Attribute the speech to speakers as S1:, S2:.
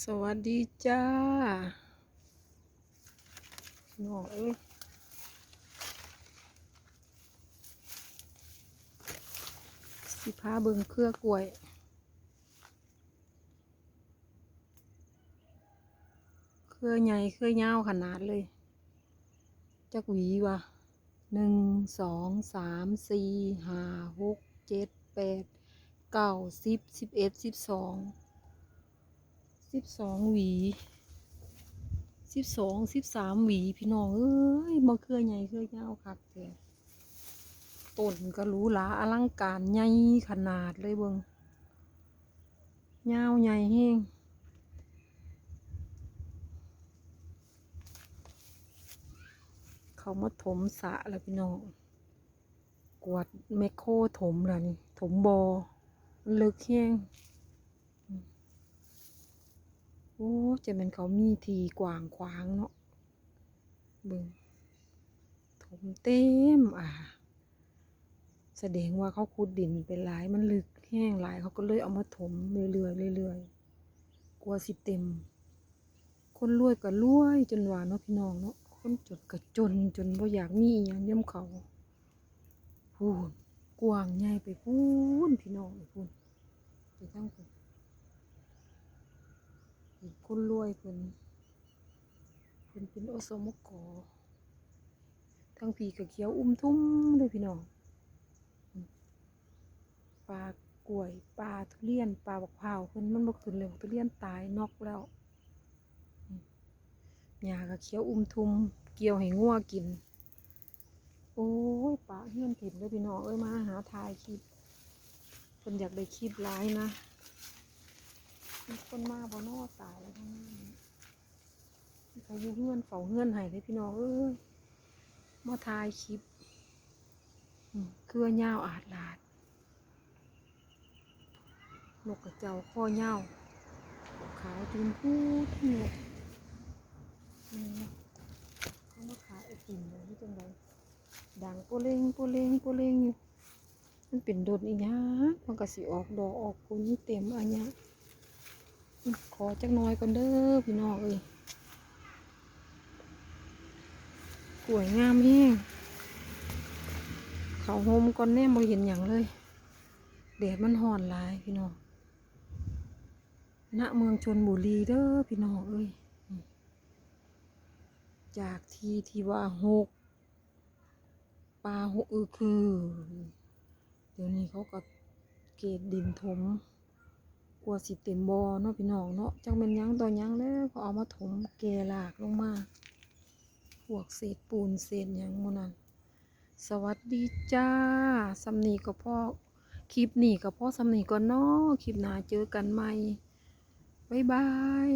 S1: สวัสดีจ้าน้องเอ้ยสิพาเบิงเครือกล้วย เครือใหญ่เครือยาวขนาดเลย จักหวีวะหนึ่งสองสามสี่ห้าหกเจ็ดแปดเก้าสิบสิบเอ็ดสิบสอง สิบสองหวีสิบสองสิบสามหวีพี่น้องเอ้ยบ่เครือใหญ่เครือยาวคักแท้ต้นก็หรู้หลาอลังการใหญ่ขนาดเลยเบิงยาวใหญ่แห้งเขามาถมสะแล้วพี่น้องกวดแมคโครถมแล้วนี่ถมบอลึกแห้ง โอ้จะเป็นเขามีทีกว้างขวางเนาะเบิ่งถมเต็มอ่าแสดงว่าเขาขุดดินเป็นหลายมันลึกแห้งหลายเขาก็เลยเอามาถมเรื่อยๆเรื่อยๆกลัวสิเต็ม คนรวยก็รวยจนหว่าเนาะพี่น้องเนาะคนจนก็จนจนบ่อยากมีอหยังเยี่ยมเขาพูนกว้างใหญ่ไปพูนพี่น้องไปพูนไปทั้งพูน คนรวยเพิ่นเพิ่นเป็นอสมกทั้งพี่ก็เขียวอุ้มทุ่มเลยพี่น้องปลากล้วยปลาทุเรียนปลาบักพร้าวเพิ่นมันบ่ขึ้นเลยทุเรียนตายนอกแล้วหญ้าก็เขียวอุ้มทุ่มเกี่ยวให้งัวกิน โอ้ยปลาเฮี้ยนถิ่นเลยพี่น้องเอ้ยมาหาทายคลิปเพิ่นอยากได้คลิปร้ายนะ มีคนมาบ่นอตายแล้วทั้งนั้นมีใครอยู่เฮือนเฝ้าเฮือนให้เลยพี่น้องเอ้ยมาทายคลิปอืมเครือยาวอาดลาดนกกระเจ้าข้อยาวขาวตีนพูดนกอืมเขามาขายไอติมเลยที่จังไดดังโปเลงโปเลงโปเลงอยู่มันเป็นโดนอีหยังมันก็สิออกดอกออกผลนี่เต็มอันเนี้ย ขอจักหน้อยก่อนเด้อพี่น้องเอ้ยกล้วยงามแห้งเขาโฮมก่อนแน่บ่เห็นอย่างเลยแดดมันห่อนหลายพี่น้องณเมืองชนบุรีเด้อพี่น้องเอ้ยจากที่ที่ว่าหกปลาหกเออคือ เดี๋ยวนี้เขาก็เกตดินถม กลัวสิเต็มบอเนาะพี่น้องเนาะจังเป็นยังต่อยังแล้วก็เอามาถมแกลากลงมาพวกเศษปูนเศษอยังโมนั้นสวัสดีจ้าสำนีกับพ่อคลิปนี้ก็พ่อสำนีก่อนเนาะคลิปหน้าเจอกันใหม่บ๊ายบาย